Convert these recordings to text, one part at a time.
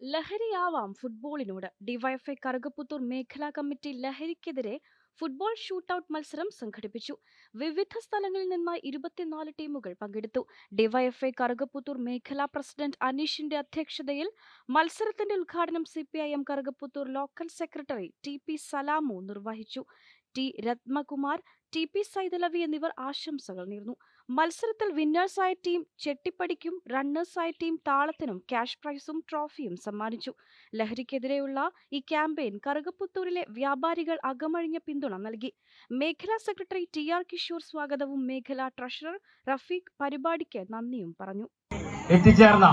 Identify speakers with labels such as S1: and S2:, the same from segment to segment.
S1: ലഹരിയാവാം ഫുട്ബോളിനോട് DYFI Karukaputhur മേഖലാ committee ലഹരിക്കെതിരെ football shootout മത്സരം സംഘടിപ്പിച്ചു. വിവിധ സ്ഥലങ്ങളിൽ നിന്നായി ഇരുപത്തിനാല് ടീമുകൾ പങ്കെടുത്തു. ഡിവൈഎഫ്ഐ കറുകപ്പുത്തൂർ മേഖലാ പ്രസിഡന്റ് അനീഷിന്റെ അധ്യക്ഷതയിൽ മത്സരത്തിന്റെ ഉദ്ഘാടനം CPIM Karukaputhur local secretary T P Salam നിർവഹിച്ചു. T. Ratnakumar T. P. Saithalavi എന്നിവർ ആശംസകൾ നേർന്നു. മത്സരത്തിൽ വിന്നേഴ്സായ ടീം ചെട്ടിപ്പടിക്കും റണ്ണേഴ്സായ ടീം താളത്തിനും ക്യാഷ് പ്രൈസും ട്രോഫിയും സമ്മാനിച്ചു. ലഹരിക്കെതിരെയുള്ള ഈ ക്യാമ്പയിൻ കറുകപ്പുത്തൂരിലെ വ്യാപാരികൾ അകമഴിഞ്ഞ പിന്തുണ നൽകി. മേഖലാ സെക്രട്ടറി ടി. ആർ. കിഷോർ സ്വാഗതവും മേഖലാ ട്രഷറർ റഫീഖ് പരിപാടിക്ക് നന്ദിയും പറഞ്ഞു.
S2: എത്തിച്ചേർന്ന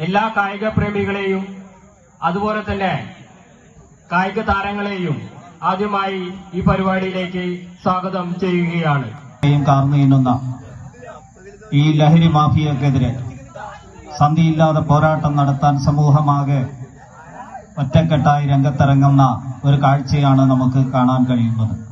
S2: എല്ലാ കായിക പ്രേമികളെയും അതുപോലെ തന്നെ കായിക താരങ്ങളെയും ആദ്യമായി ഈ പരിപാടിയിലേക്ക് സ്വാഗതം ചെയ്യുകയാണ്.
S3: കാർന്നു ഈ ലഹരി മാഫിയക്കെതിരെ സന്ധിയില്ലാതെ പോരാട്ടം നടത്താൻ സമൂഹമാകെ ഒറ്റക്കെട്ടായി രംഗത്തിറങ്ങുന്ന ഒരു കാഴ്ചയാണ് നമുക്ക് കാണാൻ കഴിയുന്നത്.